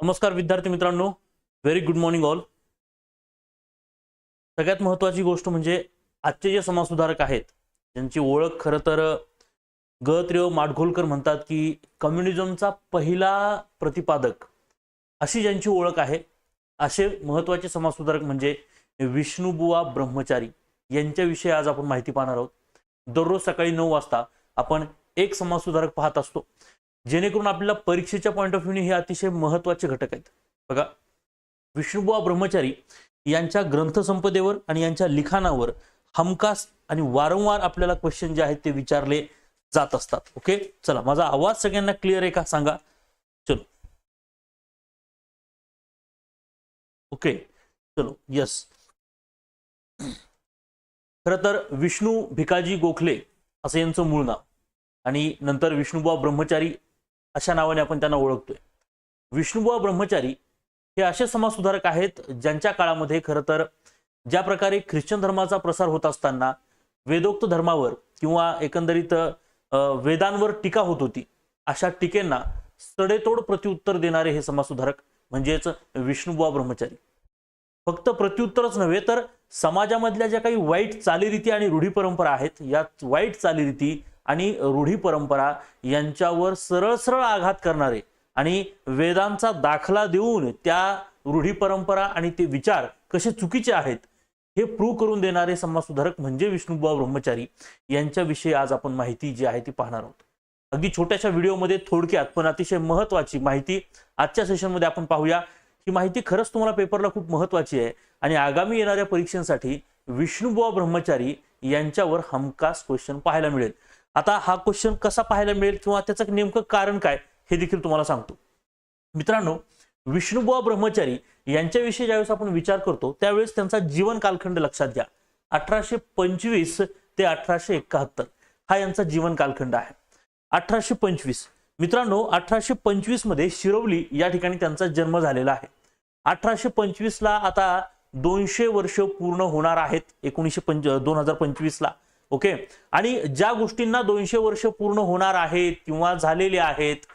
नमस्कार विद्यार्थी मित्रांनो. व्हेरी गुड मॉर्निंग ऑल सगळ्यात महत्वाची गोष्ट म्हणजे आजचे जे समाजसुधारक आहेत ज्यांची ओळख खरं तर ग त्र्यो माडघोलकर म्हणतात की कम्युनिझमचा पहिला प्रतिपादक अशी ज्यांची ओळख आहे असे महत्त्वाचे समाजसुधारक म्हणजे विष्णुबुवा ब्रह्मचारी यांच्याविषयी आज आपण माहिती पाहणार आहोत. दररोज सकाळी नऊ वाजता आपण एक समाजसुधारक पाहत असतो. जेणेकरून आपल्याला परीक्षेच्या पॉईंट ऑफ व्ह्यूने हे अतिशय महत्त्वाचे घटक आहेत. बघा विष्णुबुवा ब्रह्मचारी यांच्या ग्रंथसंपदेवर आणि यांच्या लिखाणावर हमखास आणि वारंवार आपल्याला क्वेश्चन जे आहेत ते विचारले जात असतात. ओके चला माझा आवाज सगळ्यांना क्लिअर आहे का? सांगा. चलो. ओके चलो. यस खर तर विष्णू भिकाजी गोखले असं यांचं मूळ नाव. आणि नंतर विष्णुबुवा ब्रह्मचारी अशा नावाने आपण त्यांना ओळखतोय. विष्णुबुवा ब्रह्मचारी हे असे समाजसुधारक आहेत ज्यांच्या काळामध्ये खरं तर ज्या प्रकारे ख्रिश्चन धर्माचा प्रसार होत असताना वेदोक्त धर्मावर किंवा एकंदरीत वेदांवर टीका होत होती अशा टीकेंना सडेतोड प्रत्युत्तर देणारे हे समाजसुधारक म्हणजेच विष्णुबुवा ब्रह्मचारी. फक्त प्रत्युत्तरच नव्हे तर समाजामधल्या ज्या काही वाईट चालीरीती आणि रूढी परंपरा आहेत या वाईट चालीरीती आणि रूढी परंपरा यांच्यावर सरळ सरळ आघात करणारे आणि वेदांचा दाखला देऊन त्या रूढी परंपरा आणि ते विचार कसे चुकीचे आहेत हे प्रूव्ह करून देणारे समाजसुधारक म्हणजे विष्णुबुवा ब्रह्मचारी यांच्याविषयी आज आपण माहिती जी आहे ती पाहणार आहोत. अगदी छोट्याशा व्हिडिओमध्ये थोडक्यात पण अतिशय महत्वाची माहिती आजच्या सेशनमध्ये आपण पाहूया. ही माहिती खरंच तुम्हाला पेपरला खूप महत्वाची आहे आणि आगामी येणाऱ्या परीक्षांसाठी विष्णुबुवा ब्रह्मचारी यांच्यावर हमखास क्वेश्चन पाहायला मिळेल. आता हा क्वेश्चन कसा पाहायला मिळेल किंवा त्याचं नेमकं कारण काय हे देखील तुम्हाला सांगतो. मित्रांनो विष्णुबुवा ब्रह्मचारी यांच्याविषयी ज्यावेळेस आपण विचार करतो त्यावेळेस त्यांचा जीवन कालखंड लक्षात घ्या. अठराशे पंचवीस ते अठराशे एकाहत्तर हा यांचा जीवन कालखंड आहे. अठराशे पंचवीस. मित्रांनो अठराशे पंचवीसमध्ये शिरवली या ठिकाणी त्यांचा जन्म झालेला आहे. अठराशे पंचवीस ला आता दोनशे वर्ष पूर्ण होणार आहेत एकोणीसशे पंच दोन हजार पंचवीस ला. ओके? आणि ज्या गोष्टींना दोनशे वर्ष पूर्ण होणार आहेत किंवा झालेले आहेत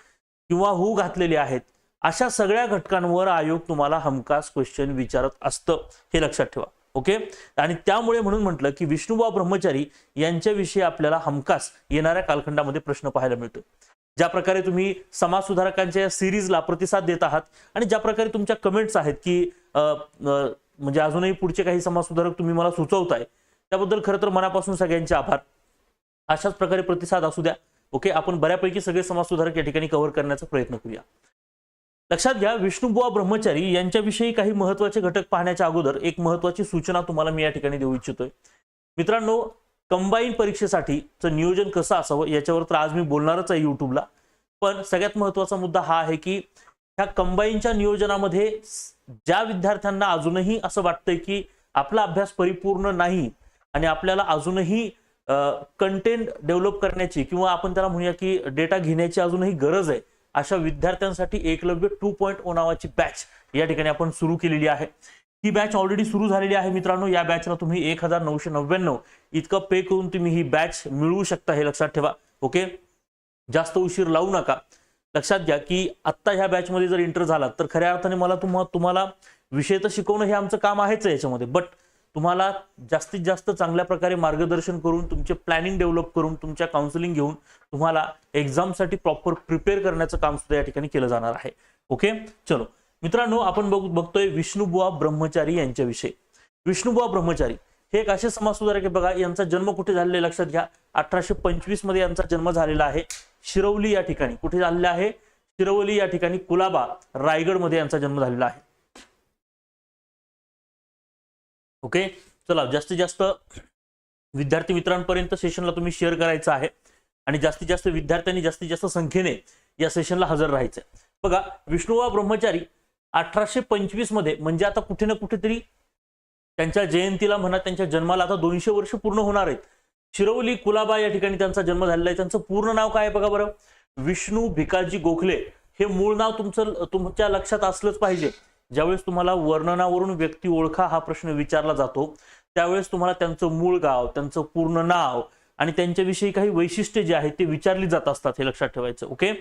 किंवा होऊ घातलेले आहेत अशा सगळ्या घटकांवर आयोग तुम्हाला हमखास क्वेश्चन विचारत असतं हे लक्षात ठेवा. ओके? आणि त्यामुळे म्हणून म्हटलं की विष्णुबा ब्रह्मचारी यांच्याविषयी आपल्याला हमखास येणाऱ्या कालखंडामध्ये प्रश्न पाहायला मिळतो. ज्या प्रकारे तुम्ही समाज सुधारकांच्या या सिरीजला प्रतिसाद देत आहात आणि ज्या प्रकारे तुमच्या कमेंट्स आहेत की म्हणजे अजूनही पुढचे काही समाज सुधारक तुम्ही मला सुचवताय त्याबद्दल खरं तर मनापासून सगळ्यांचे आभार. अशाच प्रकारे प्रतिसाद असू द्या. ओके? आपण बऱ्यापैकी सगळे समाज सुधारक या ठिकाणी कव्हर करण्याचा प्रयत्न करूया. लक्षात घ्या विष्णुबुवा ब्रह्मचारी यांच्याविषयी काही महत्त्वाचे घटक पाहण्याच्या अगोदर एक महत्वाची सूचना तुम्हाला मी या ठिकाणी देऊ इच्छितोय. मित्रांनो कंबाईन परीक्षेसाठीचं नियोजन कसं असावं याच्यावर तर आज मी बोलणारच आहे युट्यूबला पण सगळ्यात महत्त्वाचा मुद्दा हा आहे की ह्या कंबाईनच्या नियोजनामध्ये ज्या विद्यार्थ्यांना अजूनही असं वाटतंय की आपला अभ्यास परिपूर्ण नाही आणि आपल्याला अजूनही कंटेंट डेव्हलप करण्याची किंवा आपण त्याला म्हणूया की डेटा घेण्याची अजूनही गरज आहे अशा विद्यार्थ्यांसाठी एकलव्य टू पॉईंट ओ नावाची बॅच या ठिकाणी आपण सुरू केलेली आहे. ही बॅच ऑलरेडी सुरू झालेली आहे मित्रांनो. या बॅचला तुम्ही एक हजार नऊशे नव्याण्णव इतकं पे करून तुम्ही ही बॅच मिळवू शकता हे लक्षात ठेवा. ओके? जास्त उशीर लावू नका. लक्षात घ्या की आत्ता ह्या बॅचमध्ये जर इंटर झाला तर खऱ्या अर्थाने मला तुम्हा तुम्हाला विषय तर शिकवणं हे आमचं काम आहेच याच्यामध्ये. बट तुम्हाला जास्तीत जास्त चांगल्या प्रकारे मार्गदर्शन करून तुमचे प्लॅनिंग डेव्हलप करून तुमच्या काउन्सिलिंग घेऊन तुम्हाला एक्झामसाठी प्रॉपर प्रिपेअर करण्याचं काम सुद्धा या ठिकाणी केलं जाणार आहे. ओके चलो. मित्रांनो आपण बघ बघतोय विष्णुबुवा ब्रह्मचारी यांच्याविषयी. विष्णुबुवा ब्रह्मचारी हे एक असे समाजसुधारक बघा यांचा जन्म कुठे झालेला आहे? लक्षात घ्या. अठराशे पंचवीसमध्ये यांचा जन्म झालेला आहे शिरवली या ठिकाणी. कुठे झालेला आहे? शिरवली या ठिकाणी कुलाबा रायगडमध्ये यांचा जन्म झालेला आहे. ओके? चला जास्तीत जास्त विद्यार्थी मित्रांपर्यंत सेशनला तुम्ही शेअर करायचं आहे. आणि जास्तीत जास्त विद्यार्थ्यांनी जास्तीत जास्त संख्येने या सेशनला हजर राहायचं बघा विष्णुवा ब्रह्मचारी अठराशे पंचवीसमध्ये म्हणजे आता कुठे ना कुठेतरी त्यांच्या जयंतीला म्हणा त्यांच्या जन्माला आता दोनशे वर्ष पूर्ण होणार आहेत. शिरवली कुलाबा या ठिकाणी त्यांचा जन्म झालेला आहे. त्यांचं पूर्ण नाव काय आहे बघा बरं? विष्णू भिकाजी गोखले. हे मूळ नाव तुमचं तुमच्या लक्षात असलंच पाहिजे. ज्यावेळेस तुम्हाला वर्णनावरून व्यक्ती ओळखा हा प्रश्न विचारला जातो त्यावेळेस तुम्हाला त्यांचं मूळ गाव त्यांचं पूर्ण नाव आणि त्यांच्याविषयी काही वैशिष्ट्य जे आहेत ते विचारली जात असतात हे लक्षात ठेवायचं ओके?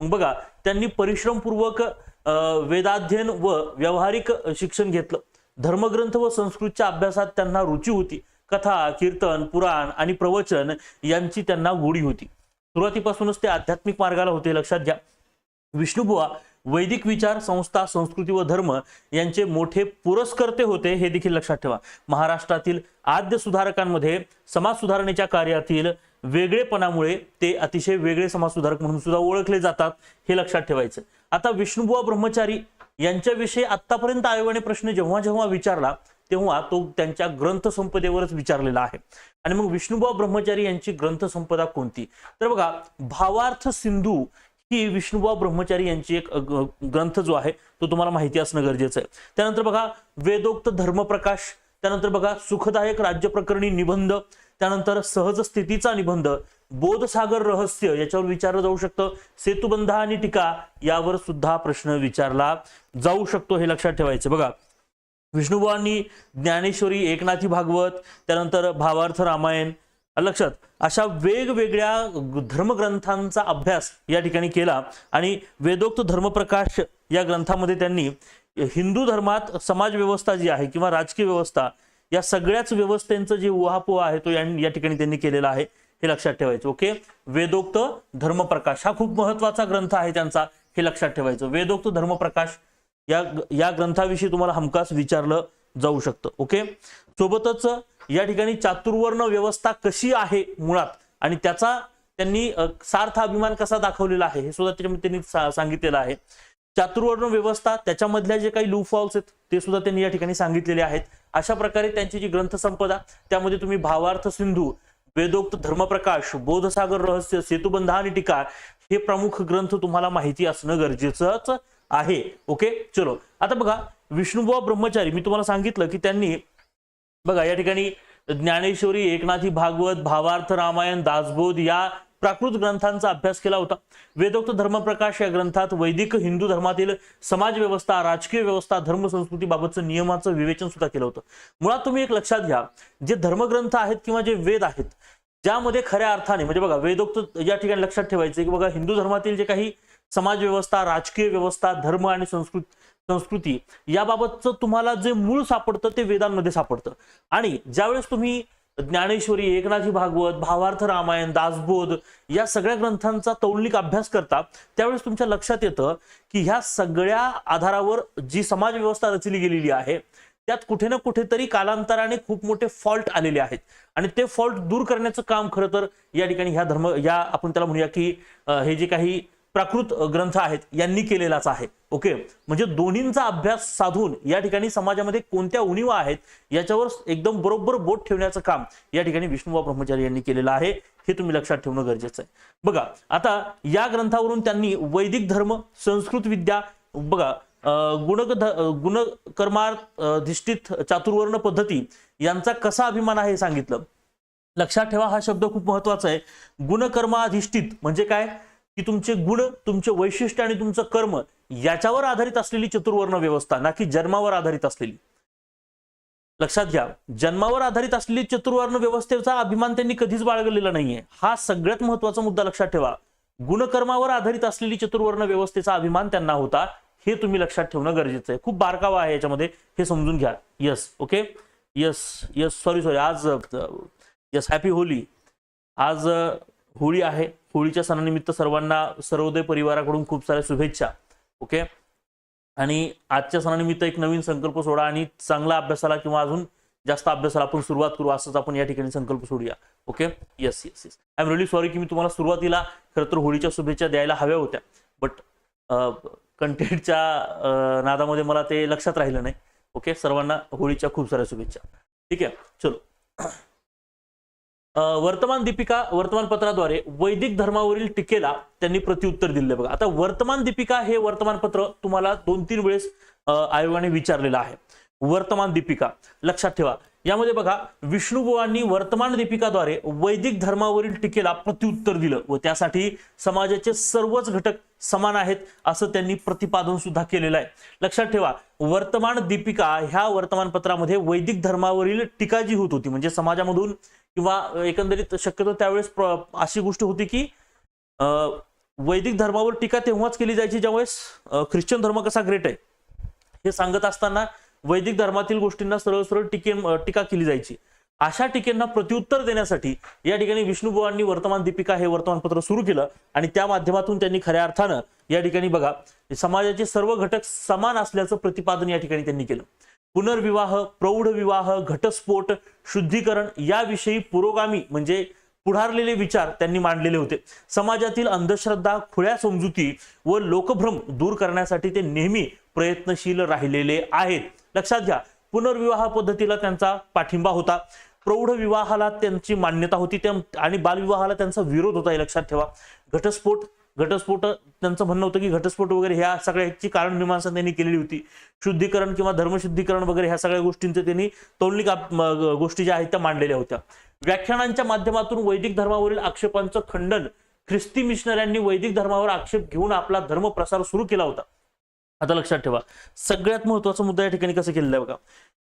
मग बघा त्यांनी परिश्रमपूर्वक अं, वेदाध्ययन व व्यावहारिक शिक्षण घेतलं. धर्मग्रंथ व संस्कृतच्या अभ्यासात त्यांना रुची होती. कथा कीर्तन पुराण आणि प्रवचन यांची त्यांना गोडी होती. सुरुवातीपासूनच ते आध्यात्मिक मार्गाला होते लक्षात घ्या. विष्णुबुवा वैदिक विचार संस्था संस्कृती व धर्म यांचे मोठे पुरस्कर्ते होते हे देखील लक्षात ठेवा. महाराष्ट्रातील आद्य सुधारकांमध्ये समाज सुधारणेच्या कार्यातील वेगळेपणामुळे ते अतिशय वेगळे समाजसुधारक म्हणून सुद्धा ओळखले जातात हे लक्षात ठेवायचं. आता विष्णुबुवा ब्रह्मचारी यांच्याविषयी आतापर्यंत आयोगाने प्रश्न जेव्हा जेव्हा विचारला तेव्हा तो त्यांच्या ग्रंथसंपदेवरच विचारलेला आहे. आणि मग विष्णुबुवा ब्रह्मचारी यांची ग्रंथसंपदा कोणती? तर बघा भावार्थ सिंधू ही विष्णुबा ब्रह्मचारी यांची एक ग्रंथ जो आहे तो तुम्हाला माहिती असणं गरजेचं आहे. त्यानंतर बघा वेदोक्त धर्मप्रकाश त्यानंतर बघा सुखदायक राज्य प्रकरणी निबंध त्यानंतर सहज स्थितीचा निबंध बोधसागर रहस्य याच्यावर विचारलं जाऊ शकतं. सेतुबंध आणि टीका यावर सुद्धा प्रश्न विचारला जाऊ शकतो हे लक्षात ठेवायचं. बघा विष्णुबुवांनी ज्ञानेश्वरी एकनाथी भागवत त्यानंतर भावार्थ रामायण लक्षात. अशा वेगवेगळ्या धर्मग्रंथांचा अभ्यास या ठिकाणी केला आणि वेदोक्त धर्मप्रकाश या ग्रंथामध्ये त्यांनी हिंदू धर्मात समाज व्यवस्था जी आहे किंवा राजकीय व्यवस्था या सगळ्याच व्यवस्थेचं जे उहापोह आहे तो या ठिकाणी त्यांनी केलेला आहे हे लक्षात ठेवायचं. ओके? वेदोक्त धर्मप्रकाश हा खूप महत्त्वाचा ग्रंथ आहे त्यांचा हे लक्षात ठेवायचं. वेदोक्त धर्मप्रकाश या या ग्रंथाविषयी तुम्हाला हमखास विचारलं जाऊ शकतं. ओके सोबतच या ठिकाणी चातुर्वर्ण व्यवस्था कशी आहे मुळात? आणि त्याचा त्यांनी सार्थ अभिमान कसा दाखवलेला आहे? हे सुद्धा त्याच्यामध्ये त्यांनी सा- सांगितलेलं आहे. चातुर्वर्ण व्यवस्था त्याच्यामधल्या जे काही लू फॉल्स आहेत ते सुद्धा त्यांनी या ठिकाणी सांगितलेले आहेत. अशा प्रकारे त्यांची जी ग्रंथसंपदा त्यामध्ये तुम्ही भावार्थ सिंधू वेदोक्त धर्मप्रकाश बोधसागर रहस्य सेतुबंध आणि टीका हे प्रमुख ग्रंथ तुम्हाला माहिती असणं गरजेचंच आहे. ओके चलो. आता बघा विष्णुबुवा ब्रह्मचारी. मी तुम्हाला सांगितलं की त्यांनी बघा या ठिकाणी ज्ञानेश्वरी एकनाथी भागवत भावार्थ रामायण दासबोध या प्राकृत ग्रंथांचा अभ्यास केला होता. वेदोक्त धर्मप्रकाश या ग्रंथात वैदिक हिंदू धर्मातील समाज व्यवस्था राजकीय व्यवस्था धर्म संस्कृतीबाबतचं नियमाचं विवेचन सुद्धा केलं होतं. मुळात तुम्ही एक लक्षात घ्या जे धर्मग्रंथ आहेत किंवा जे वेद आहेत ज्यामध्ये खऱ्या अर्थाने म्हणजे बघा वेदोक्त या ठिकाणी लक्षात ठेवायचं की बघा हिंदू धर्मातील जे काही समाज व्यवस्था राजकीय व्यवस्था धर्म आणि संस्कृत संस्कृती याबाबतचं तुम्हाला जे मूळ सापडतं ते वेदांमध्ये सापडतं. आणि ज्यावेळेस तुम्ही ज्ञानेश्वरी एकनाथी भागवत भावार्थ रामायण दासबोध या सगळ्या ग्रंथांचा तौलिक अभ्यास करता त्यावेळेस तुमच्या लक्षात येतं की ह्या सगळ्या आधारावर जी समाज व्यवस्था रचली गेलेली आहे त्यात कुठे ना कुठेतरी कालांतराने खूप मोठे फॉल्ट आलेले आहेत. आणि ते फॉल्ट दूर करण्याचं काम खरं तर या ठिकाणी ह्या धर्म या आपण त्याला म्हणूया की हे जे काही प्राकृत ग्रंथ आहेत यांनी केलेलाच आहे. ओके? म्हणजे दोन्हींचा अभ्यास साधून या ठिकाणी समाजामध्ये कोणत्या उणीवा आहेत याच्यावर एकदम बरोबर बोट ठेवण्याचं काम या ठिकाणी विष्णुबा ब्रह्मचारी यांनी केलेलं आहे हे तुम्ही लक्षात ठेवणं गरजेचं आहे. बघा आता या ग्रंथावरून त्यांनी वैदिक धर्म संस्कृत विद्या बघा अं, गुणक गुणकर्माधिष्ठित चातुर्वर्ण पद्धती यांचा कसा अभिमान आहे हे सांगितलं. लक्षात ठेवा हा शब्द खूप महत्त्वाचा आहे. गुणकर्माधिष्ठित म्हणजे काय? की तुमचे गुण तुमचे वैशिष्ट्य आणि तुमचं कर्म याच्यावर आधारित असलेली चतुर्वर्ण व्यवस्था ना की जन्मावर आधारित असलेली. लक्षात घ्या जन्मावर आधारित असलेली चतुर्वर्ण व्यवस्थेचा अभिमान त्यांनी कधीच बाळगलेला नाहीये. हा सगळ्यात महत्त्वाचा मुद्दा लक्षात ठेवा. गुणकर्मावर आधारित असलेली चतुर्वर्ण व्यवस्थेचा अभिमान त्यांना होता हे तुम्ही लक्षात ठेवणं गरजेचं आहे. खूप बारकावा आहे याच्यामध्ये हे समजून घ्या. Yes okay yes yes sorry sorry आज यस हॅपी होली. आज होळी आहे. होळीच्या सणानिमित्त सर्वांना सर्वोदय परिवाराकडून खूप साऱ्या शुभेच्छा. ओके आणि आजच्या सणानिमित्त एक नवीन संकल्प सोडा आणि चांगला अभ्यासाला किंवा अजून जास्त अभ्यासाला आपण सुरुवात करू असंच आपण या ठिकाणी संकल्प सोडूया. Okay yes yes yes I am really sorry की मी तुम्हाला सुरुवातीला खरं तर होळीच्या शुभेच्छा द्यायला हव्या होत्या. बट कंटेंटच्या नादामध्ये मला ते लक्षात राहिलं नाही. ओके सर्वांना होळीच्या खूप साऱ्या शुभेच्छा. ठीक आहे? चलो. वर्तमान दीपिका वर्तमानपत्राद्वारे वैदिक धर्मावरील टीकेला त्यांनी प्रत्युत्तर दिले बघा. आता वर्तमान दीपिका हे वर्तमानपत्र तुम्हाला दोन तीन वेळेस आयोगाने विचारलेलं आहे. वर्तमान दीपिका लक्षात ठेवा. यामध्ये बघा विष्णुबुवांनी वर्तमान दीपिकाद्वारे वैदिक धर्मावरील टीकेला प्रत्युत्तर दिलं व त्यासाठी समाजाचे सर्वच घटक समान आहेत असं त्यांनी प्रतिपादन सुद्धा केलेलं आहे. लक्षात ठेवा वर्तमान दीपिका ह्या वर्तमानपत्रामध्ये वैदिक धर्मावरील टीका जी होत होती म्हणजे समाजामधून किंवा एकंदरीत शक्यतो त्यावेळेस अशी गोष्ट होती की अं, वैदिक धर्मावर टीका तेव्हाच केली जायची ज्यावेळेस ख्रिश्चन धर्म कसा ग्रेट आहे. हे सांगत असताना वैदिक धर्मातील गोष्टींना सरळ सरळ टीके टीका केली जायची. अशा टीकेंना प्रत्युत्तर देण्यासाठी या ठिकाणी विष्णुबुवांनी वर्तमान दीपिका हे वर्तमानपत्र सुरू केलं आणि त्या माध्यमातून त्यांनी खऱ्या अर्थानं या ठिकाणी बघा समाजाचे सर्व घटक समान असल्याचं प्रतिपादन या ठिकाणी त्यांनी केलं. पुनर्विवाह प्रौढ विवाह घटस्फोट शुद्धीकरण याविषयी पुरोगामी म्हणजे पुढारलेले विचार त्यांनी मांडलेले होते. समाजातील अंधश्रद्धा खुळ्या समजुती व लोकभ्रम दूर करण्यासाठी ते नेहमी प्रयत्नशील राहिलेले आहेत. लक्षात घ्या पुनर्विवाह पद्धतीला त्यांचा पाठिंबा होता. प्रौढ विवाहाला त्यांची मान्यता होती त्या आणि बालविवाहाला त्यांचा विरोध होता हे लक्षात ठेवा. घटस्फोट घटस्फोट त्यांचं म्हणणं होतं की घटस्फोट वगैरे ह्या सगळ्याची कारण मीमांसा त्यांनी केलेली होती. शुद्धीकरण किंवा धर्मशुद्धीकरण वगैरे ह्या सगळ्या गोष्टींचे त्यांनी तौलिक गोष्टी ज्या आहेत त्या मांडलेल्या होत्या. व्याख्यानांच्या माध्यमातून वैदिक धर्मावरील आक्षेपांचं खंडन ख्रिस्ती मिशनऱ्यांनी वैदिक धर्मावर आक्षेप घेऊन आपला धर्म प्रसार सुरू केला होता. आता लक्षात ठेवा. सगळ्यात महत्त्वाचा मुद्दा या ठिकाणी कसं केलेला आहे बघा.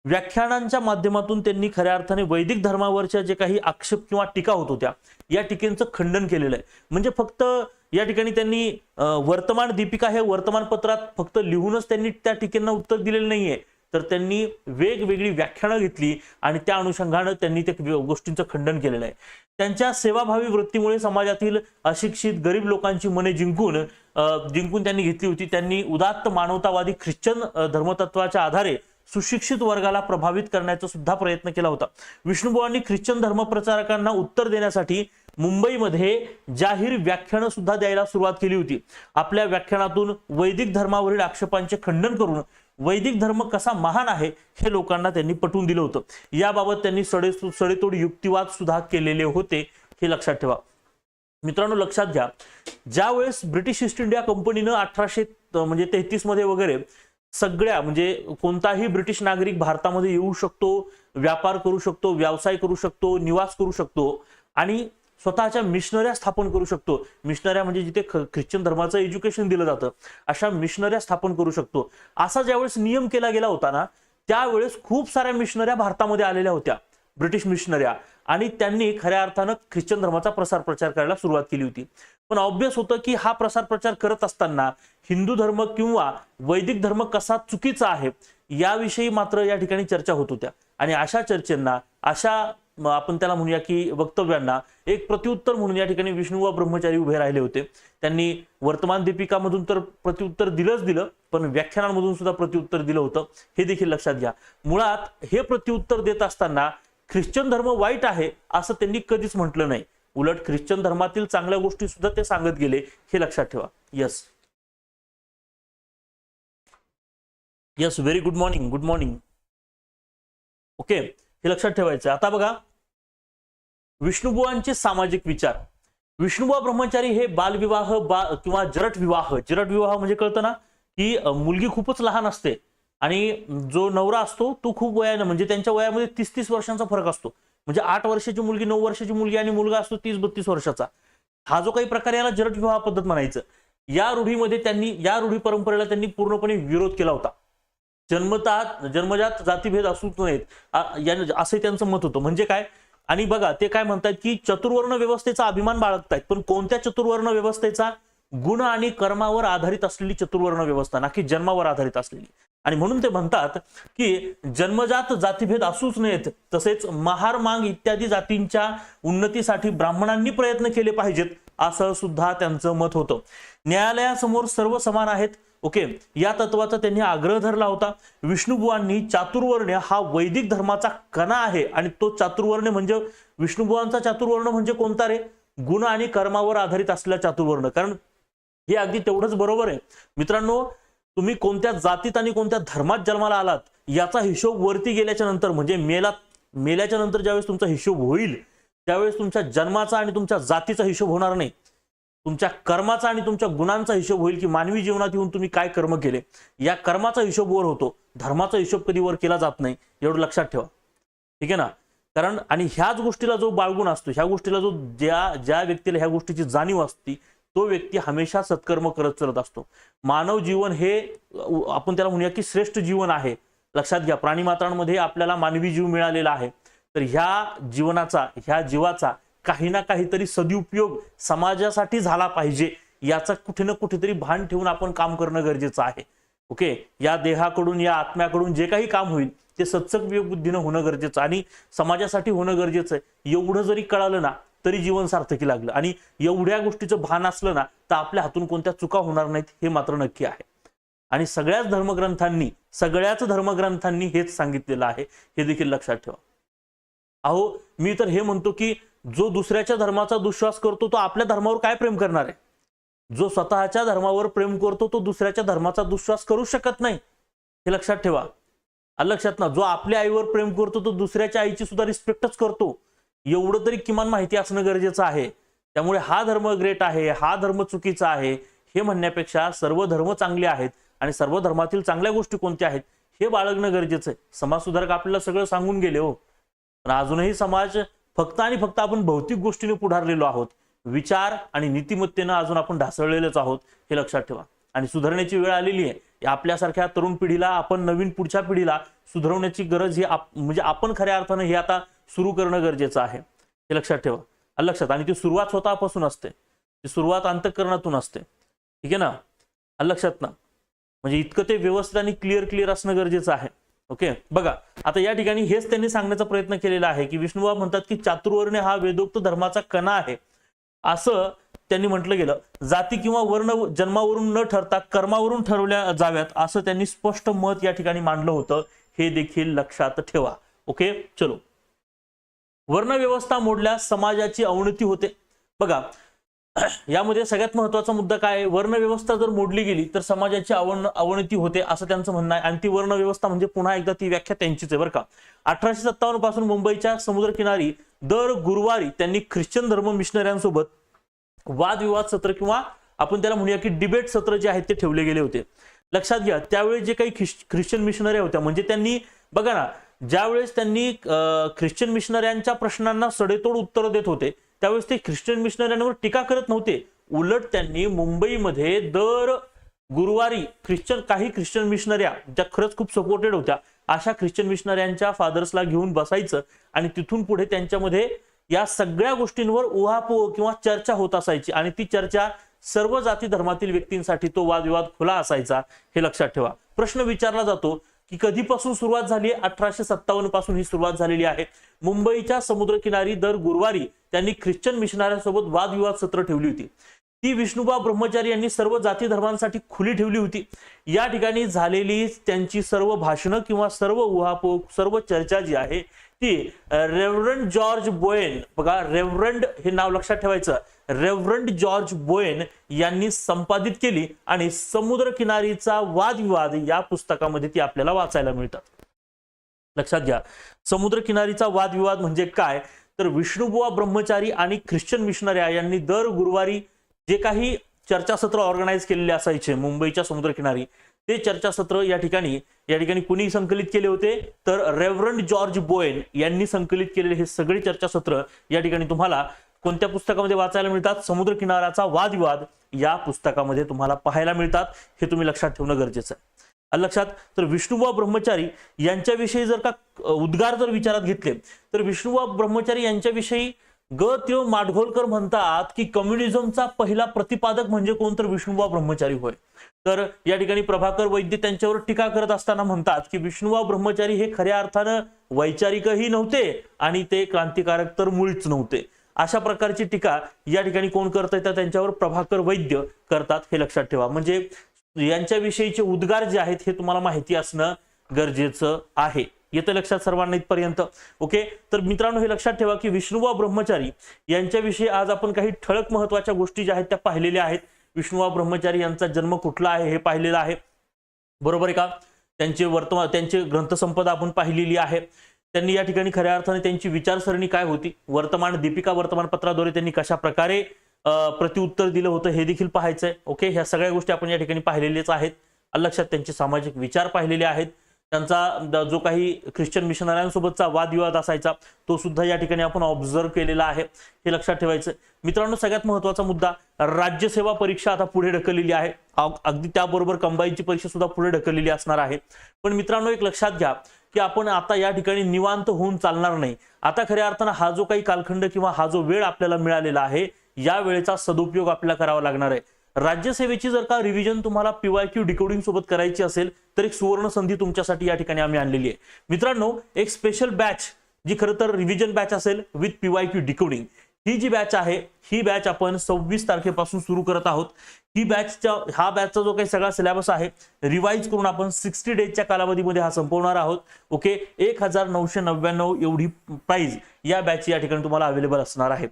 व्याख्यानांच्या माध्यमातून त्यांनी खऱ्या अर्थाने वैदिक धर्मावरच्या जे काही आक्षेप किंवा टीका होत होत्या या टीकेचं खंडन केलेलं आहे. म्हणजे फक्त या ठिकाणी त्यांनी वर्तमान दीपिका हे वर्तमानपत्रात फक्त लिहूनच त्यांनी त्या टीकेंना उत्तर दिलेलं नाहीये. तर त्यांनी वेगवेगळी व्याख्यानं घेतली आणि त्या अनुषंगानं त्यांनी त्या गोष्टींचं खंडन केलेलं आहे. त्यांच्या सेवाभावी वृत्तीमुळे समाजातील अशिक्षित गरीब लोकांची मने जिंकून जिंकून त्यांनी घेतली होती. त्यांनी उदात्त मानवतावादी ख्रिश्चन धर्मतत्वाच्या आधारे सुशिक्षित वर्गाला प्रभावित करण्याचा सुद्धा प्रयत्न केला होता. विष्णुबुवांनी ख्रिश्चन धर्मप्रचारकांना उत्तर देण्यासाठी मुंबईमध्ये जाहीर व्याख्यानं सुद्धा द्यायला सुरुवात केली होती. आपल्या व्याख्यानातून वैदिक धर्मावरील आक्षेपांचे खंडन करून वैदिक धर्म कसा महान आहे हे लोकांना त्यांनी पटवून दिलं होतं. याबाबत त्यांनी सडे सडेतोड युक्तिवाद सुद्धा केलेले होते हे लक्षात ठेवा. मित्रांनो लक्षात घ्या. ज्यावेळेस ब्रिटिश ईस्ट इंडिया कंपनीनं अठराशे म्हणजे तेहतीसमध्ये वगैरे सगळ्या म्हणजे कोणताही ब्रिटिश नागरिक भारतामध्ये येऊ शकतो व्यापार करू शकतो व्यवसाय करू शकतो निवास करू शकतो आणि स्वतःच्या मिशनऱ्या स्थापन करू शकतो. मिशनऱ्या म्हणजे जिथे ख- ख्रिश्चन धर्माचं एज्युकेशन दिलं जातं. अशा मिशनऱ्या स्थापन करू शकतो. असा ज्यावेळेस नियम केला गेला होता ना त्यावेळेस खूप साऱ्या मिशनऱ्या भारतामध्ये आलेल्या होत्या. ब्रिटिश मिशनऱ्या आणि त्यांनी खऱ्या अर्थानं ख्रिश्चन धर्माचा प्रसार प्रचार करायला सुरुवात केली होती. पण ऑब्विस होतं की हा प्रसार प्रचार करत असताना हिंदू धर्म किंवा वैदिक धर्म कसा चुकीचा आहे याविषयी मात्र या ठिकाणी चर्चा होत होत्या. आणि अशा चर्चेंना अशा आपण त्याला म्हणूया की वक्तव्यांना एक प्रत्युत्तर म्हणून या ठिकाणी विष्णुवा ब्रह्मचारी उभे राहिले होते. त्यांनी वर्तमान दीपिकामधून तर प्रत्युत्तर दिलंच दिलं पण व्याख्यानांमधून सुद्धा प्रत्युत्तर दिलं होतं. हे देखील लक्षात घ्या. मुळात हे प्रत्युत्तर देत असताना ख्रिश्चन धर्म वाईट आहे असं त्यांनी कधीच म्हटलं नाही. उलट ख्रिश्चन धर्मातील चांगल्या गोष्टी सुद्धा ते सांगत गेले हे लक्षात ठेवा. Yes yes very good morning good morning okay हे लक्षात ठेवायचं. आता बघा विष्णुबुवांचे सामाजिक विचार. विष्णुबुवा ब्रह्मचारी हे बालविवाह बा किंवा जरट विवाह. जरट विवाह म्हणजे कळतं ना की मुलगी खूपच लहान असते आणि जो नवरा असतो तो खूप वयानं म्हणजे त्यांच्या वयामध्ये तीस तीस वर्षांचा फरक असतो. म्हणजे आठ वर्षाची मुलगी नऊ वर्षाची मुलगी आणि मुलगा असतो तीस बत्तीस वर्षाचा. हा जो काही प्रकार आहे याला जरट विवाह पद्धत म्हणायचं. या रूढीमध्ये त्यांनी या रूढी परंपरेला त्यांनी पूर्णपणे विरोध केला होता. जन्मतात जन्मजात जातीभेद असू नयेत. असे असं त्यांचं मत होतं. म्हणजे काय? आणि बघा ते काय म्हणतात की चतुर्वर्ण व्यवस्थेचा अभिमान बाळगतायत पण कोणत्या चतुर्वर्ण व्यवस्थेचा? गुण आणि कर्मावर आधारित असलेली चतुर्वर्ण व्यवस्था ना की जन्मावर आधारित असलेली. आणि म्हणून ते म्हणतात की जन्मजात जातीभेद असूच नयेत तसेच महार मांग इत्यादी जातींच्या उन्नतीसाठी ब्राह्मणांनी प्रयत्न केले पाहिजेत असं सुद्धा त्यांचं मत होतं. न्यायालयासमोर सर्व समान आहेत ओके या तत्वाचा त्यांनी आग्रह धरला होता. विष्णुबुवांनी चातुर्वर्ण हा वैदिक धर्माचा कणा आहे आणि तो चातुर्वर्ण म्हणजे विष्णुबुवांचा चातुर्वर्ण म्हणजे कोणता रे? गुण आणि कर्मावर आधारित असलेला चातुर्वर्ण कारण हे अगदी तेवढंच बरोबर आहे. मित्रांनो तुम्ही कोणत्या जातीत आणि कोणत्या धर्मात जन्माला आलात याचा हिशोब वरती गेल्याच्यानंतर म्हणजे मेला मेल्याच्या नंतर ज्यावेळेस तुमचा हिशोब होईल त्यावेळेस तुमच्या जन्माचा आणि तुमच्या जातीचा हिशोब होणार नाही. तुमच्या कर्माचा आणि तुमच्या गुणांचा हिशोब होईल की मानवी जीवनात येऊन तुम्ही काय कर्म केले. या कर्माचा हिशोब वर होतो. धर्माचा हिशोब कधी वर केला जात नाही एवढं लक्षात ठेवा. ठीक आहे ना? कारण आणि ह्याच गोष्टीला जो बाळगुण असतो ह्या गोष्टीला जो ज्या ज्या व्यक्तीला ह्या गोष्टीची जाणीव असते तो व्यक्ती हमेशा सत्कर्म करत चलत असतो. मानव जीवन हे आपण त्याला म्हणूया की श्रेष्ठ जीवन आहे. लक्षात घ्या प्राणी मात्रांमध्ये आपल्याला मानवी जीव मिळालेला आहे. तर ह्या जीवनाचा ह्या जीवाचा काही ना काहीतरी सदुपयोग समाजासाठी झाला पाहिजे. याचा कुठे ना कुठेतरी भान ठेवून आपण काम करणं गरजेचं आहे. ओके? या देहाकडून या आत्म्याकडून जे काही काम होईल ते सत्सक बुद्धीनं होणं गरजेचं आणि समाजासाठी होणं गरजेचं आहे. एवढं जरी कळालं ना तरी जीवन सार्थकी लागलं. आणि एवढ्या गोष्टीचं भान असलं ना तर आपल्या हातून कोणत्या चुका होणार नाहीत हे मात्र नक्की आहे. आणि सगळ्याच धर्मग्रंथांनी सगळ्याच धर्मग्रंथांनी हेच सांगितलेलं आहे. हे देखील लक्षात ठेवा. अहो मी तर हे म्हणतो की जो दुसऱ्याच्या धर्माचा दुश्वास करतो तो आपल्या धर्मावर काय प्रेम करणार आहे? जो स्वतःच्या धर्मावर प्रेम करतो तो दुसऱ्याच्या धर्माचा दुश्वास करू शकत नाही. हे लक्षात ठेवा. लक्षात ना जो आपल्या आईवर प्रेम करतो तो दुसऱ्याच्या आईची सुद्धा रिस्पेक्टच करतो. एवढं तरी किमान माहिती असणं गरजेचं आहे. त्यामुळे हा धर्म ग्रेट आहे हा धर्म चुकीचा आहे हे म्हणण्यापेक्षा सर्व धर्म चांगले आहेत आणि सर्व धर्मातील चांगल्या गोष्टी कोणत्या आहेत हे बाळगणं गरजेचं आहे. समाज सुधारक आपल्याला सगळं सांगून गेले हो. पण अजूनही समाज फक्त आणि फक्त आपण भौतिक गोष्टीने पुढारलेलो आहोत. विचार आणि नीतिमत्तेनं अजून आपण ढासळलेलोच आहोत हे लक्षात ठेवा. आणि सुधारण्याची वेळ आलेली आहे. आपल्यासारख्या तरुण पिढीला आपण नवीन पुढच्या पिढीला सुधारवण्याची गरज ही आप- म्हणजे आपण खऱ्या अर्थानं हे आता सुरू करणं गरजेचं आहे. हे लक्षात ठेवा. लक्षात आणि ती सुरुवात स्वतःपासून असते. ती सुरुवात अंतकरणातून असते. ठीक आहे ना? लक्षात ना? म्हणजे इतकं ते व्यवस्थित आणि क्लिअर क्लिअर असणं गरजेचं आहे. ओके? बघा आता या ठिकाणी हेच त्यांनी सांगण्याचा प्रयत्न केलेला आहे की विष्णुबा म्हणतात की चातुर्वर्ण हा वेदोक्त धर्माचा कणा आहे. असं त्यांनी म्हटलं गेलं. जाती किंवा वर्ण जन्मावरून न ठरता कर्मावरून ठरवल्या जाव्यात असं त्यांनी स्पष्ट मत या ठिकाणी मांडलं होतं. हे देखील लक्षात ठेवा. ओके? चलो. वर्णव्यवस्था मोडल्यास समाजाची अवनती होते. बघा यामध्ये सगळ्यात महत्त्वाचा मुद्दा काय? वर्णव्यवस्था जर मोडली गेली तर समाजाची अवन अवनती होते असं त्यांचं म्हणणं आहे. आणि ती वर्णव्यवस्था म्हणजे पुन्हा एकदा ती व्याख्या त्यांचीच आहे बरं का? अठराशे सत्तावन्नपासून मुंबईच्या समुद्रकिनारी दर गुरुवारी त्यांनी ख्रिश्चन धर्म मिशनऱ्यांसोबत वादविवाद सत्र किंवा आपण त्याला म्हणूया की डिबेट सत्र जे आहेत ते ठेवले गेले होते. लक्षात घ्या त्यावेळी जे काही ख्रिश्चन मिशनऱ्या होत्या म्हणजे त्यांनी बघा ना ज्यावेळेस त्यांनी ख्रिश्चन मिशनऱ्यांच्या प्रश्नांना सडेतोड उत्तर देत होते त्यावेळेस ते ख्रिश्चन मिशनऱ्यांवर टीका करत नव्हते. उलट त्यांनी मुंबईमध्ये दर गुरुवारी ख्रिश्चन काही ख्रिश्चन मिशनऱ्या ज्या खरंच खूप सपोर्टेड होत्या अशा ख्रिश्चन मिशनऱ्यांच्या फादर्सला घेऊन बसायचं आणि तिथून पुढे त्यांच्यामध्ये या सगळ्या गोष्टींवर उहापोह किंवा चर्चा होत असायची आणि ती चर्चा सर्व जाती धर्मातील व्यक्तींसाठी तो वादविवाद खुला असायचा हे लक्षात ठेवा. प्रश्न विचारला जातो की कधीपासून सुरुवात झाली आहे? अठराशे सत्तावन्नपासून ही सुरुवात झालेली आहे. मुंबईच्या समुद्रकिनारी दर गुरुवारी त्यांनी ख्रिश्चन मिशनऱ्यांसोबत वादविवाद सत्र ठेवली होती. ती विष्णुबा ब्रह्मचारी यांनी सर्व जाती धर्मांसाठी खुली ठेवली होती. या ठिकाणी झालेली त्यांची सर्व भाषणं किंवा सर्व उहापोह सर्व चर्चा जी आहे ती रेव्हरंड जॉर्ज बोएन बघा रेव्हरंड हे नाव लक्षात ठेवायचं. रेव्हरंड जॉर्ज बोएन यांनी संपादित केली आणि समुद्र किनारीचा वादविवाद या पुस्तकामध्ये ती आपल्याला वाचायला मिळतात. लक्षात घ्या. समुद्र किनारीचा वादविवाद म्हणजे काय? तर विष्णुबुवा ब्रह्मचारी आणि ख्रिश्चन मिशनऱ्या यांनी दर गुरुवारी जे काही चर्चासत्र ऑर्गनाईज केलेले असायचे मुंबईच्या समुद्रकिनारी ते चर्चासत्र या ठिकाणी या ठिकाणी कुणी संकलित केले होते तर रेव्हरंड जॉर्ज बोएन यांनी संकलित केलेले हे सगळे चर्चासत्र या ठिकाणी तुम्हाला कोणत्या पुस्तकामध्ये वाचायला मिळतात? समुद्र किनाऱ्याचा वादविवाद या पुस्तकामध्ये तुम्हाला पाहायला मिळतात. हे तुम्ही लक्षात ठेवणं गरजेचं आहे. लक्षात तर विष्णुबा ब्रह्मचारी यांच्याविषयी जर का उद्गार जर विचारात घेतले तर विष्णुबा ब्रह्मचारी यांच्याविषयी ग त्यो माडघोलकर म्हणतात की कम्युनिझमचा पहिला प्रतिपादक म्हणजे कोण तर विष्णुबा ब्रह्मचारी होय. तर या ठिकाणी प्रभाकर वैद्य त्यांच्यावर टीका करत असताना म्हणतात की विष्णुबा ब्रह्मचारी हे खऱ्या अर्थानं वैचारिकही नव्हते आणि ते क्रांतिकारक तर मुळीच नव्हते. अशा प्रकारची टीका या ठिकाणी कोण करत तर त्यांच्यावर प्रभाकर वैद्य करतात हे लक्षात ठेवा. म्हणजे यांच्याविषयीचे उद्गार जे आहेत हे तुम्हाला माहिती असणं गरजेचं आहे. येतं लक्षात सर्वांना इथपर्यंत. ओके तर मित्रांनो हे लक्षात ठेवा की विष्णुबा ब्रह्मचारी यांच्याविषयी आज आपण काही ठळक महत्त्वाच्या गोष्टी ज्या आहेत त्या पाहिलेल्या आहेत. विष्णुबा ब्रह्मचारी यांचा जन्म कुठला आहे हे पाहिलेलं आहे. बरोबर आहे का? त्यांचे वर्तमान त्यांचे ग्रंथसंपदा आपण पाहिलेली आहे. त्यांनी या ठिकाणी खऱ्या अर्थाने त्यांची विचारसरणी काय होती? वर्तमान दीपिका वर्तमानपत्राद्वारे त्यांनी कशा प्रकारे प्रतिउत्तर प्रत्युत्तर दिलं होतं हे देखील पाहायचंय. ओके ह्या सगळ्या गोष्टी आपण या ठिकाणी पाहिलेल्याच आहेत. लक्षात त्यांचे सामाजिक विचार पाहिलेले आहेत. त्यांचा जो काही ख्रिश्चन मिशनऱ्यांसोबतचा वादविवाद असायचा तो सुद्धा या ठिकाणी आपण ऑब्झर्व केलेला आहे. हे लक्षात ठेवायचं मित्रांनो सगळ्यात महत्त्वाचा मुद्दा राज्यसेवा परीक्षा आता पुढे ढकललेली आहे. अगदी त्याबरोबर कंबाईनची परीक्षा सुद्धा पुढे ढकललेली असणार आहे. पण मित्रांनो एक लक्षात घ्या की आपण आता या ठिकाणी निवांत होऊन चालणार नाही. आता खऱ्या अर्थानं हा जो काही कालखंड किंवा हा जो वेळ आपल्याला मिळालेला आहे या वेळेचा सदुपयोग आपल्याला करावा लागणार आहे. राज्यसेवेची जर का रिव्हिजन तुम्हाला पीवाय क्यू डिकोडिंग सोबत करायची असेल तर एक सुवर्ण संधी तुमच्यासाठी या ठिकाणी आम्ही आणलेली आहे. मित्रांनो एक स्पेशल बॅच जी खरं तर रिव्हिजन बॅच असेल with P Y Q decoding ही जी बॅच आहे ही बॅच आपण सव्वीस तारखेपासून सुरू करत आहोत. ही बॅचच्या हा बॅचचा जो काही सगळा सिलेबस आहे रिवाईज करून आपण सिक्स्टी डेजच्या कालावधीमध्ये हा संपवणार आहोत. ओके? एक हजार नऊशे नव्याण्णव एवढी प्राइस या बॅच या ठिकाणी तुम्हाला अवेलेबल असणार आहे.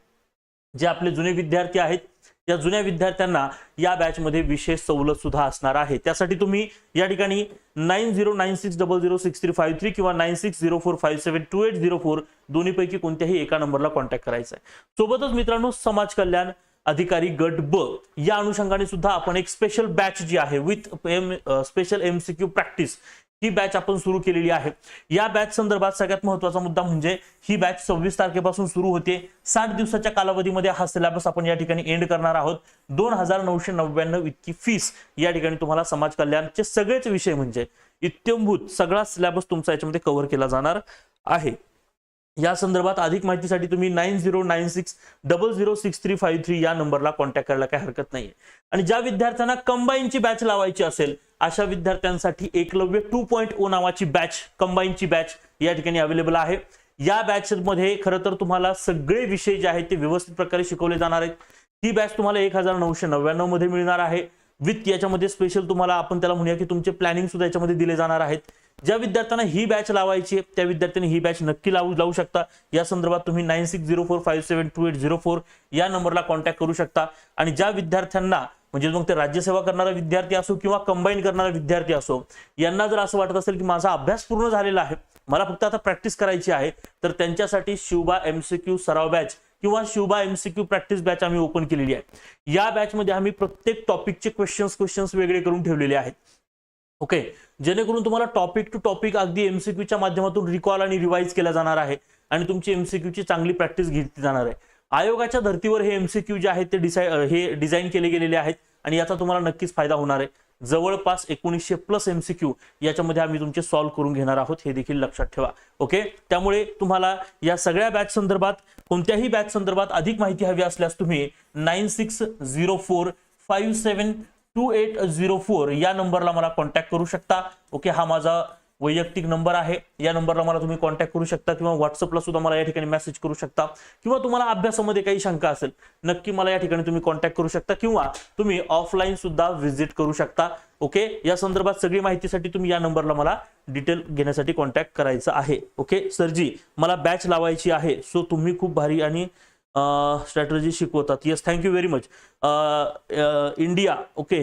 जे आपले जुने विद्यार्थी आहेत या जुन्या विद्यार्थ्यांना या बॅचमध्ये विशेष सवलत सुद्धा असणार आहे. त्यासाठी तुम्ही या ठिकाणी nine zero nine six double zero six three five three किंवा nine six zero four five seven two eight zero four दोन्हीपैकी कोणत्याही एका नंबरला कॉन्टॅक्ट करायचा आहे सोबतच मित्रांनो समाज कल्याण अधिकारी गट ब या अनुषंगाने सुद्धा आपण एक स्पेशल बॅच जी आहे with M special MCQ practice he batch आपण सुरू केलेली आहे. या बॅच संदर्भात सगळ्यात महत्त्वाचा मुद्दा म्हणजे ही बॅच सव्वीस तारखेपासून सुरू होते. साठ दिवसाच्या कालावधीमध्ये हा सिलेबस आपण या ठिकाणी एंड करणार आहोत. दोन हजार नऊशे नव्याण्णव इतकी फीस या ठिकाणी तुम्हाला समाज कल्याणचे सगळेच विषय म्हणजे इत्यंभूत सगळा सिलेबस तुमचा याच्यामध्ये कव्हर केला जाणार आहे. या संदर्भात अधिक माहितीसाठी तुम्ही nine zero nine six double zero six three five three या नंबरला कॉन्टॅक्ट करायला काही हरकत नाहीये. आणि ज्या विद्यार्थ्यांना कंबाईनची बॅच लावायची असेल अशा विद्यार्थ्यांसाठी एकलव्य टू पॉईंट ओ नावाची बॅच कंबाईनची बॅच या ठिकाणी अवेलेबल आहे. या बॅच मध्ये खरं तर तुम्हाला सगळे विषय जे आहेत ते व्यवस्थित प्रकारे शिकवले जाणार आहेत. ही बॅच तुम्हाला एक हजार नऊशे नव्याण्णवमध्ये मिळणार आहे. विथ याच्यामध्ये स्पेशल तुम्हाला आपण त्याला म्हणूया की तुमचे प्लॅनिंग सुद्धा याच्यामध्ये दिले जाणार आहेत. ज्या विद्यार्थ्यांना ही बॅच लावायची आहे त्या विद्यार्थ्यांनी ही बॅच नक्की लावू लावू शकता. या संदर्भात तुम्ही nine six zero four five seven two eight zero four या नंबरला कॉन्टॅक्ट करू शकता. आणि ज्या विद्यार्थ्यांना म्हणजे मग ते राज्यसेवा करणारा विद्यार्थी असो किंवा कंबाईन करणारा विद्यार्थी असो यांना जर असं वाटत असेल की माझा अभ्यास पूर्ण झालेला आहे मला फक्त आता प्रॅक्टिस करायची आहे तर त्यांच्यासाठी शिवबा एमसीक्यू सराव बॅच किंवा शिवबा एमसीक्यू प्रॅक्टिस बॅच आम्ही ओपन केलेली आहे. या बॅचमध्ये आम्ही प्रत्येक टॉपिकचे क्वेश्चन्स क्वेश्चन्स वेगळे करून ठेवलेले आहेत. ओके जेणेकरून तुम्हाला टॉपिक टू टॉपिक अगदी एमसीक्यूच्या माध्यमातून रिकॉल आणि रिवाईज केला जाणार आहे आणि तुमची एमसीक्यूची चांगली प्रॅक्टिस घेतली जाणार आहे. आयोगाच्या धर्तीवर हे एमसीक्यू जे आहेत ते डिसाई हे डिझाईन केले गेलेले आहेत आणि याचा तुम्हाला नक्कीच फायदा होणार आहे. जवळपास एकोणीसशे प्लस एमसीक्यू याच्यामध्ये आम्ही तुमचे सॉल्व्ह करून घेणार आहोत हे देखील लक्षात ठेवा. ओके त्यामुळे तुम्हाला या सगळ्या बॅच संदर्भात कोणत्याही बॅच संदर्भात अधिक माहिती हवी असल्यास तुम्ही nine six zero four five seven two eight zero four या नंबरला मला कॉन्टॅक्ट करू शकता. ओके हा माझा वैयक्तिक नंबर आहे. या नंबरला मला तुम्ही कॉन्टॅक्ट करू शकता किंवा व्हॉट्सअपला सुद्धा मला या ठिकाणी मेसेज करू शकता. किंवा तुम्हाला अभ्यासामध्ये काही शंका असेल नक्की मला या ठिकाणी तुम्ही कॉन्टॅक्ट करू शकता किंवा तुम्ही ऑफलाईन सुद्धा व्हिजिट करू शकता. ओके या संदर्भात सगळी माहितीसाठी तुम्ही या नंबरला मला डिटेल घेण्यासाठी कॉन्टॅक्ट करायचं आहे. ओके सरजी मला बॅच लावायची आहे. सो तुम्ही खूप भारी आणि स्ट्रॅटर्जी शिकवतात. Yes thank you very much India okay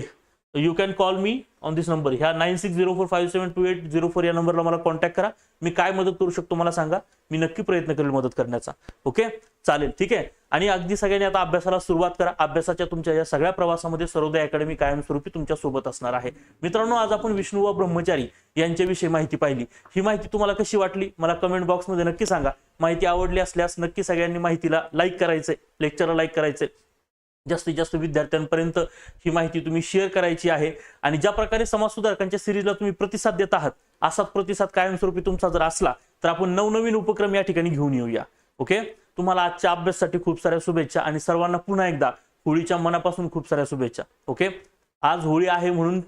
you can call me on this number ह्या nine six zero four five seven two eight zero four या नंबरला मला कॉन्टॅक्ट करा. मी काय मदत करू शकतो मला सांगा. मी नक्की प्रयत्न करेल मदत करण्याचा. ओके चालेल ठीक आहे? आणि अगदी सगळ्यांनी आता अभ्यासाला सुरुवात करा. अभ्यासाच्या तुमच्या या सगळ्या प्रवासामध्ये सर्वोदय अकॅडमी कायमस्वरूपी तुमच्यासोबत असणार आहे. मित्रांनो आज आपण विष्णू व ब्रह्मचारी यांच्याविषयी माहिती पाहिली. ही माहिती तुम्हाला कशी वाटली? मला कमेंट बॉक्समध्ये नक्की सांगा. माहिती आवडली असल्यास नक्की सगळ्यांनी माहितीला लाईक करायचंय लेक्चरला लाईक करायचंय. जास्तीत जास्त विद्यार्थ्यांपर्यंत ही माहिती तुम्ही शेअर करायची आहे. आणि ज्या प्रकारे समाज सुधारकांच्या सिरीजला तुम्ही प्रतिसाद देत आहात असाच प्रतिसाद कायमस्वरूपी तुमचा जर असला तर आपण नवनवीन उपक्रम या ठिकाणी घेऊन येऊया. ओके तुम्हाला आजच्या अभ्यासासाठी खूप साऱ्या शुभेच्छा आणि सर्वांना पुन्हा एकदा होळीच्या मनापासून खूप साऱ्या शुभेच्छा. ओके आज होळी आहे म्हणून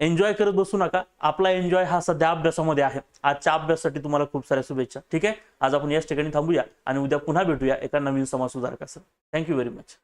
एन्जॉय करत बसू नका. आपला एन्जॉय हा सध्या अभ्यासामध्ये आहे. आजच्या अभ्यासासाठी तुम्हाला खूप साऱ्या शुभेच्छा. ठीक आहे? आज आपण याच ठिकाणी थांबूया आणि उद्या पुन्हा भेटूया एका नवीन समाज सुधारकासह थँक्यू व्हेरी मच